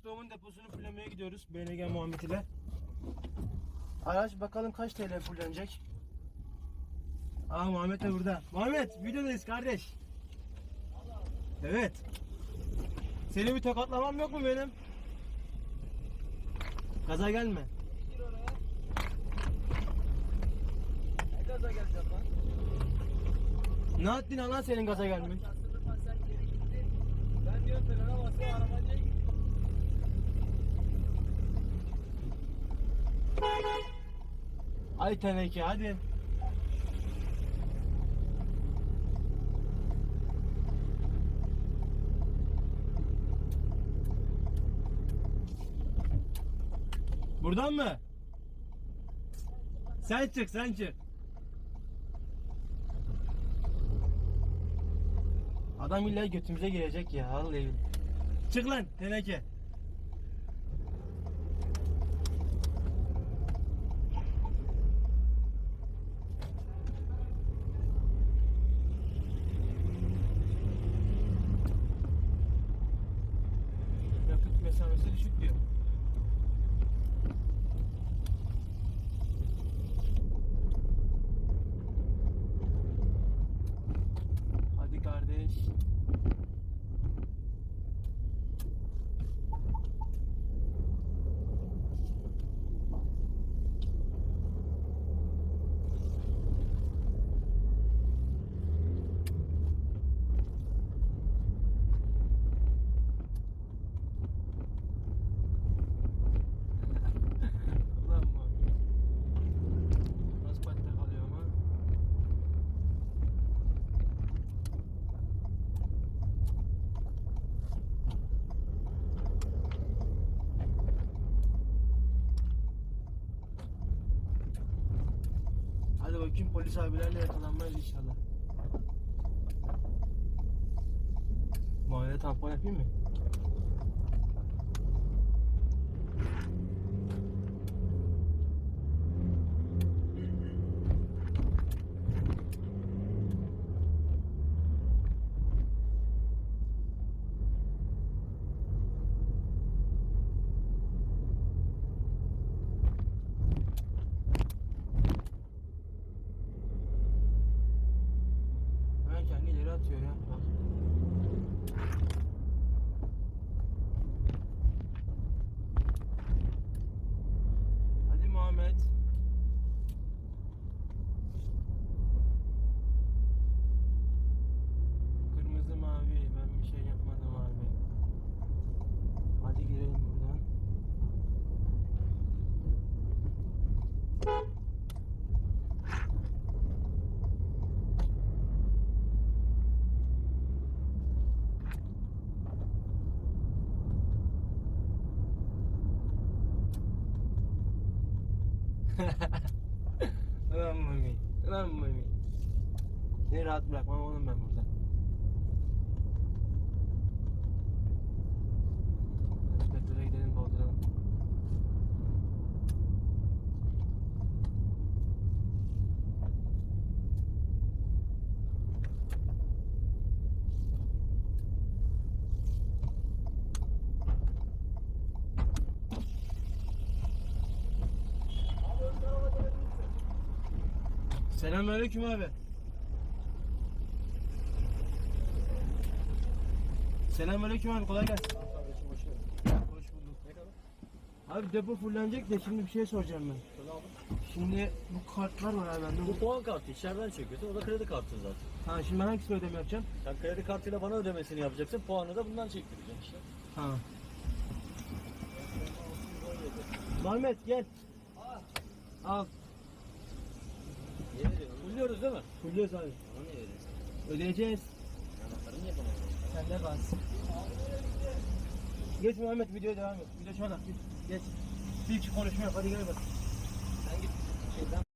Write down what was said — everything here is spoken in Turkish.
Stoğumun deposunu fullemeye gidiyoruz. BNG Muhammed ile. Araç bakalım kaç TL fullenecek. Aa Muhammed de burada. Muhammed videodayız kardeş. Evet. Seni bir tokatlamam yok mu benim? Gaza gelme. Ne gaza geleceğim lan? Ne yaptın lan senin gaza gelmek? Ben diyorum frene bastım arabacıya Ay teneke hadi. Buradan mı? Sen çık sen çık. Adam illa götümüze girecek ya vallahi. Çık lan teneke. Bakayım polis abilerle yakalanmayız inşallah. Muayene tampon yapayım mı? Ulan Mami. Ulan Mami. Seni rahat bırakmam oğlum ben burada. Selamünaleyküm abi. Selamünaleyküm abi kolay gelsin. Kardeşim hoş geldin. Hoş bulduk. Ne kadar? Abi depo fullenecek de şimdi bir şey soracağım ben. Aldım. Şimdi bu kartlar var abi bende. Bu puan kartı içeriden çekiyorsun. O da kredi kartı zaten. Ha şimdi ben hangisini ödeme yapacağım? Sen kredi kartıyla bana ödemesini yapacaksın. Puanı da bundan çektireceksin işte. Ha. Muhammed gel. Al. Niye Fulluyoruz değil mi? Fulluyoruz abi. Bana niye veriyorsun? Ödeyeceğiz. Anahtarını veriyorsun? Sen de bas. Geç Muhammed videoya devam et. Video şurada. Geç. Geç. Bir iki konuşma yap hadi gel bak. Sen git şeyden